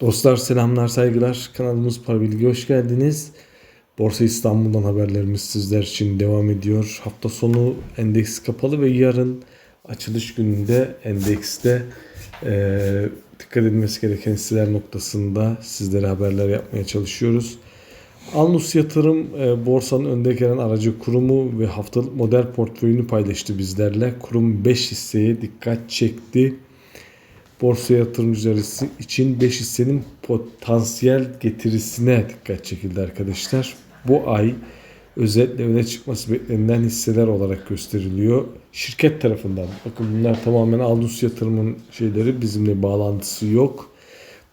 Dostlar selamlar saygılar kanalımız Para Bilgi hoş geldiniz. Borsa İstanbul'dan haberlerimiz sizler için devam ediyor. Hafta sonu endeks kapalı ve yarın açılış gününde endekste eee, dikkat edilmesi gereken hisseler noktasında sizlere haberler yapmaya çalışıyoruz. Alnus Yatırım e, borsanın önde gelen aracı kurumu ve haftalık model portföyünü paylaştı bizlerle. Kurum 5 hisseye dikkat çekti borsa yatırımcıları için 5 hissenin potansiyel getirisine dikkat çekildi arkadaşlar. Bu ay özetle öne çıkması beklenilen hisseler olarak gösteriliyor. Şirket tarafından. Bakın bunlar tamamen Aldus yatırımın şeyleri bizimle bağlantısı yok.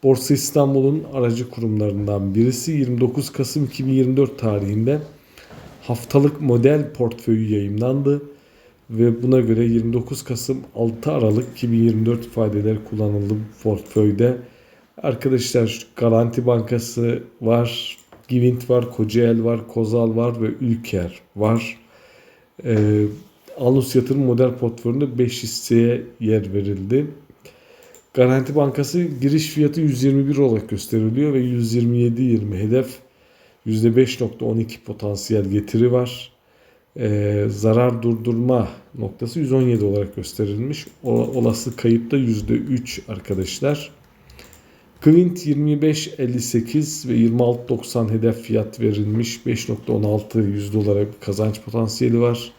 Borsa İstanbul'un aracı kurumlarından birisi 29 Kasım 2024 tarihinde haftalık model portföyü yayımlandı ve buna göre 29 Kasım 6 Aralık 2024 ifadeleri kullanıldı portföyde. Arkadaşlar Garanti Bankası var, Givint var, Kocaeli var, Kozal var ve Ülker var. Ee, Alnus Yatırım model portföyünde 5 hisseye yer verildi. Garanti Bankası giriş fiyatı 121 olarak gösteriliyor ve 127.20 hedef %5.12 potansiyel getiri var e, zarar durdurma noktası 117 olarak gösterilmiş. O, olası kayıp da %3 arkadaşlar. Quint 25.58 ve 26.90 hedef fiyat verilmiş. 5.16 100 dolara bir kazanç potansiyeli var.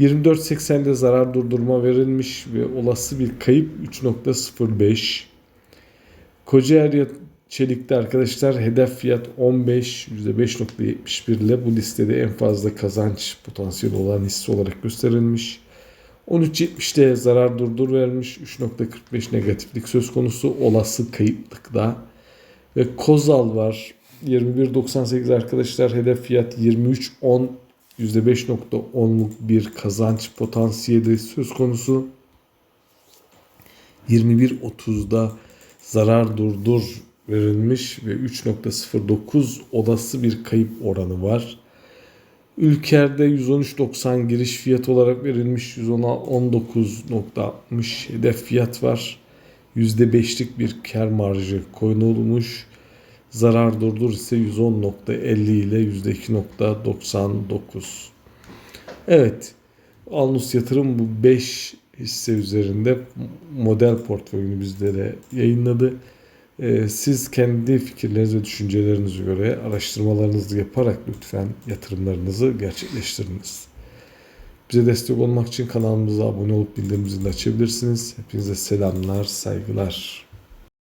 24.80'de zarar durdurma verilmiş ve olası bir kayıp 3.05. Kocaeli Çelik'te arkadaşlar hedef fiyat 15 %5.71 ile bu listede en fazla kazanç potansiyeli olan hisse olarak gösterilmiş. 13.70'te zarar durdur vermiş. 3.45 negatiflik söz konusu olası kayıplıkta. Ve Kozal var. 21.98 arkadaşlar hedef fiyat 23.10 %5.10'luk bir kazanç potansiyeli söz konusu. 21.30'da zarar durdur verilmiş ve 3.09 olası bir kayıp oranı var. Ülker'de 113.90 giriş fiyat olarak verilmiş 119.60 hedef fiyat var. %5'lik bir kar marjı konulmuş. Zarar durdur ise 110.50 ile %2.99. Evet. Alnus Yatırım bu 5 hisse üzerinde model portföyünü bizlere yayınladı. Ee, siz kendi fikirleriniz ve düşüncelerinize göre araştırmalarınızı yaparak lütfen yatırımlarınızı gerçekleştiriniz. Bize destek olmak için kanalımıza abone olup bildirim zilini açabilirsiniz. Hepinize selamlar, saygılar.